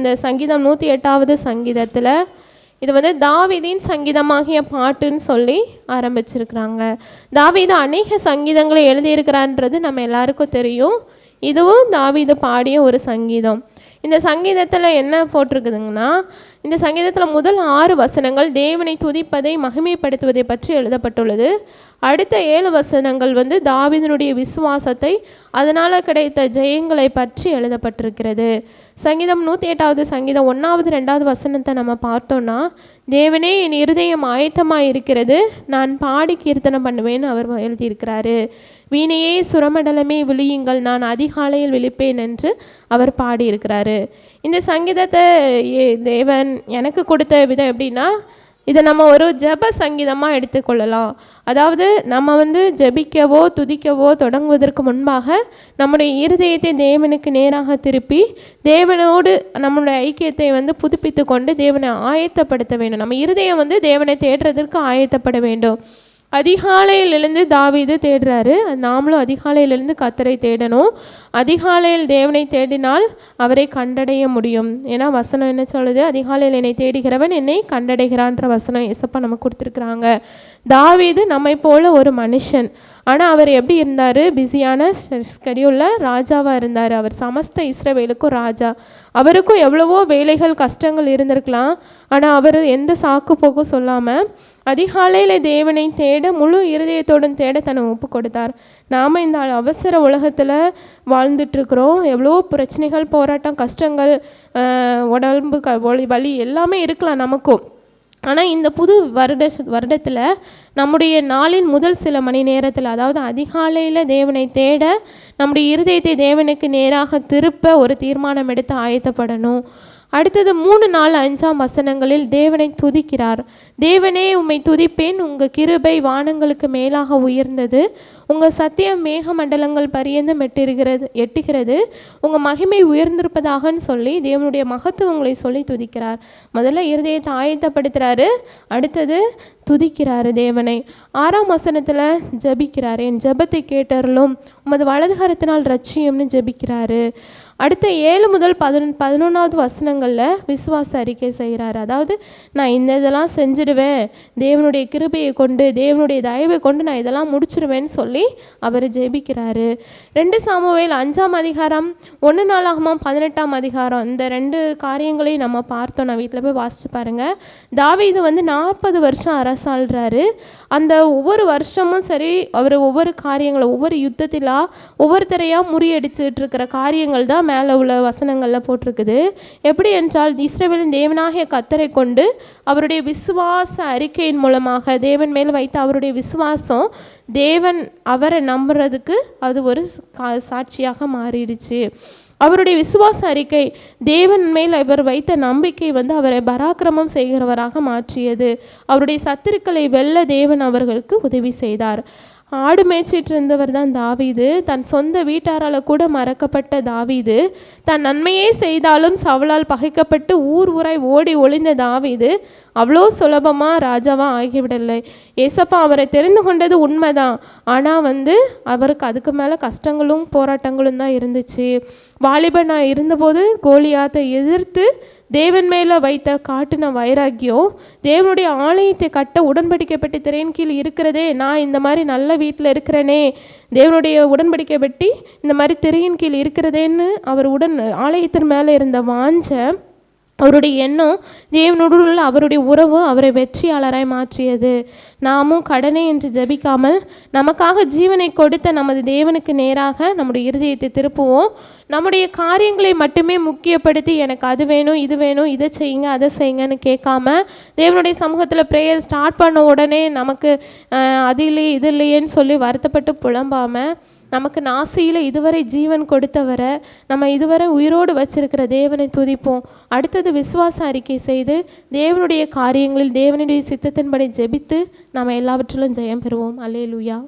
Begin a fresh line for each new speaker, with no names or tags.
இந்த சங்கீதம் நூற்றி எட்டாவது சங்கீதத்தில் இது வந்து தாவிதின் சங்கீதமாகிய பாட்டுன்னு சொல்லி ஆரம்பிச்சிருக்கிறாங்க. தாவிது அநேக சங்கீதங்களை எழுதியிருக்கிறான்றது நம்ம எல்லாருக்கும் தெரியும். இதுவும் தாவிது பாடிய ஒரு சங்கீதம். இந்த சங்கீதத்தில் என்ன போட்டிருக்குதுங்கன்னா இந்த சங்கீதத்தில் முதல் ஆறு வசனங்கள் தேவனை துதிப்பதை மகிமைப்படுத்துவதை பற்றி எழுதப்பட்டுள்ளது. அடுத்த ஏழு வசனங்கள் வந்து தாவிதனுடைய விசுவாசத்தை அதனால் கிடைத்த ஜெயங்களை பற்றி எழுதப்பட்டிருக்கிறது. சங்கீதம் நூற்றி எட்டாவது சங்கீதம் ஒன்றாவது ரெண்டாவது வசனத்தை நம்ம பார்த்தோன்னா தேவனே என் இருதயம் ஆயத்தமாக இருக்கிறது நான் பாடி கீர்த்தனம் பண்ணுவேன்னு அவர் எழுதியிருக்கிறாரு. வீணையே சுரமண்டலமே விழியுங்கள். நான் அதிகாலையில் விழிப்பேன் என்று அவர் பாடியிருக்கிறாரு. இந்த சங்கீதத்தை ஏ- தேவன் எனக்கு கொடுத்த விதம் எப்படின்னா இதை நம்ம ஒரு ஜெப சங்கீதமாக எடுத்துக்கொள்ளலாம் அதாவது நம்ம வந்து ஜெபிக்கவோ துதிக்கவோ தொடங்குவதற்கு முன்பாக நம்முடைய இருதயத்தை தேவனுக்கு நேராக திருப்பி தேவனோடு நம்மளுடைய ஐக்கியத்தை வந்து புதுப்பித்து கொண்டு தேவனை ஆயத்தப்படுத்த வேண்டும். நம்ம இருதயம் வந்து தேவனை தேடுறதற்கு ஆயத்தப்பட வேண்டும். அதிகாலையிலிருந்து தாவீது தேடுறாரு. நாமளும் அதிகாலையிலிருந்து கத்தரை தேடணும். அதிகாலையில் தேவனை தேடினால் அவரை கண்டடைய முடியும். ஏன்னா வசனம் என்ன சொல்லுது? அதிகாலையில் என்னை தேடுகிறவன் என்னை கண்டடைகிறான்ற வசனம் எசப்பா நமக்கு கொடுத்துருக்குறாங்க. தாவீது நம்மை போல ஒரு மனுஷன். ஆனால் அவர் எப்படி இருந்தார்? பிஸியான ஸ்கெடியூலில் ராஜாவாக இருந்தார். அவர் சமஸ்த இஸ்ரவேலுக்கும் ராஜா. அவருக்கும் எவ்வளவோ வேலைகள் கஷ்டங்கள் இருந்திருக்கலாம். ஆனால் அவர் எந்த சாக்கு போக்கும் சொல்லாமல் அதிகாலையில் தேவனை தேட முழு இருதயத்தோடும் தேட தன்னை ஒப்பு கொடுத்தார் நாம் இந்த அவசர உலகத்தில் வாழ்ந்துட்டுருக்குறோம். எவ்வளோ பிரச்சனைகள் போராட்டம் கஷ்டங்கள் உடம்பு க வலி வலி எல்லாமே இருக்கலாம் நமக்கும். ஆனால் இந்த புது வருட வருடத்தில் நம்முடைய நாளின் முதல் சில மணி நேரத்தில் அதாவது அதிகாலையில் தேவனை தேட நம்முடைய இருதயத்தை தேவனுக்கு நேராக திருப்ப ஒரு தீர்மானம் எடுத்து ஆயத்தப்படணும். அடுத்தது மூணு நாள் அஞ்சாம் வசனங்களில் தேவனை துதிக்கிறார். தேவனே உம்மை துதிப்பேன். உங்கள் கிருபை வானங்களுக்கு மேலாக உயர்ந்தது. உங்கள் சத்தியம் மேகமண்டலங்கள் பரியந்தம் எட்டுகிறது எட்டுகிறது. உங்கள் மகிமை உயர்ந்திருப்பதாகன்னு சொல்லி தேவனுடைய மகத்துவங்களை சொல்லி துதிக்கிறார். முதல்ல இருதயத்தை ஆயத்தப்படுத்துகிறாரு அடுத்தது துதிக்கிறாரு தேவனை. ஆறாம் வசனத்தில் ஜெபிக்கிறார். என் ஜெபத்தை கேட்டருளும். உமது வலதுகரத்தினால் ரட்சியம்னு ஜபிக்கிறாரு. அடுத்த ஏழு முதல் பதினொன் பதினொன்றாவது வசனங்களில் விசுவாச அறிக்கை செய்கிறாரு. அதாவது நான் இந்த இதெல்லாம் செஞ்சிடுவேன். தேவனுடைய கிருபையை கொண்டு தேவனுடைய தயவை கொண்டு நான் இதெல்லாம் முடிச்சிடுவேன்னு சொல்லி அவர் ஜெபிக்கிறாரு. ரெண்டு சாமுவேல் அஞ்சாம் அதிகாரம் ஒன்று நாளாகமா பதினெட்டாம் அதிகாரம். இந்த ரெண்டு காரியங்களையும் நம்ம பார்த்தோம். நான் வீட்டில் போய் வாசிச்சு பாருங்கள் தாவீது வந்து நாற்பது வருஷம் அரசாள்றாரு. அந்த ஒவ்வொரு வருஷமும் சரி அவர் ஒவ்வொரு காரியங்களை ஒவ்வொரு யுத்தத்திலாக ஒவ்வொருத்தரையாக முறியடிச்சிட்டு இருக்கிற காரியங்கள் தான் மேலே உள்ள வசனங்களில் போட்டிருக்குது. எப்படி என்றால் இஸ்ரேவேலின் தேவனாகிய கத்தரை கொண்டு அவருடைய விசுவாச அறிக்கையின் மூலமாக தேவன் மேல் வைத்த அவருடைய விசுவாசம் தேவன் அவரை நம்புறதுக்கு அது ஒரு சாட்சியாக மாறிடுச்சு. அவருடைய விசுவாச அறிக்கை தேவன் மேல் அவர் வைத்த நம்பிக்கை வந்து அவரை பராக்கிரமம் செய்கிறவராக மாற்றியது. அவருடைய சத்துருக்களை வெல்ல தேவன் அவர்களுக்கு உதவி செய்தார். ஆடு மேய்ச்சிட்டு இருந்தவர் தான் தாவீது. தன் சொந்த வீட்டாரால் கூட மறக்கப்பட்ட தாவீது. தன் நன்மையே செய்தாலும் சவலால் பகைக்கப்பட்டு ஊர் ஊராய் ஓடி ஒளிந்த தாவீது. அவ்வளோ சுலபமாக ராஜாவாக ஆகிவிடலை. ஏசப்பா அவரை தெரிந்து கொண்டது உண்மைதான். ஆனால் வந்து அவருக்கு அதுக்கு மேலே கஷ்டங்களும் போராட்டங்களும் தான் இருந்துச்சு. வாலிபனாக இருந்தபோது கோலியாத்தை எதிர்த்து தேவன் மேலே வைத்த காட்டின வைராக்கியம் தேவனுடைய ஆலயத்தை கட்ட உடன்படிக்கைப்பட்டு திரையின் கீழ் இருக்கிறதே நான் இந்த மாதிரி நல்ல வீட்டில் இருக்கிறேனே தேவனுடைய உடன்படிக்கை பெட்டி இந்த மாதிரி திரையின் கீழ் இருக்கிறதேன்னு அவர் உடன் ஆலயத்தின் மேலே இருந்த வாஞ்சை அவருடைய எண்ணம் தேவனுடன் உள்ள அவருடைய உறவு அவரை வெற்றியாளராய் மாற்றியது. நாமும் கடனை என்று ஜெபிக்காமல் நமக்காக ஜீவனை கொடுத்த நமது தேவனுக்கு நேராக நம்முடைய இருதயத்தை திருப்புவோம். நம்முடைய காரியங்களை மட்டுமே முக்கியப்படுத்தி எனக்கு அது வேணும் இது வேணும் இதை செய்யுங்க அதை செய்யுங்கன்னு கேட்காம தேவனுடைய சமூகத்தில் ப்ரேயர் ஸ்டார்ட் பண்ண உடனே நமக்கு அது இல்லையே இது இல்லையேன்னு சொல்லி வருத்தப்பட்டு புலம்பாமல் நமக்கு நாசியில் இதுவரை ஜீவன் கொடுத்தவரை நம்ம இதுவரை உயிரோடு வச்சிருக்கிற தேவனை துதிப்போம். அடுத்தது விசுவாச அறிக்கை செய்து தேவனுடைய காரியங்களில் தேவனுடைய சித்தத்தின்படி ஜெபித்து நம்ம எல்லாவற்றிலும் ஜெயம் பெறுவோம். அல்லேலூயா.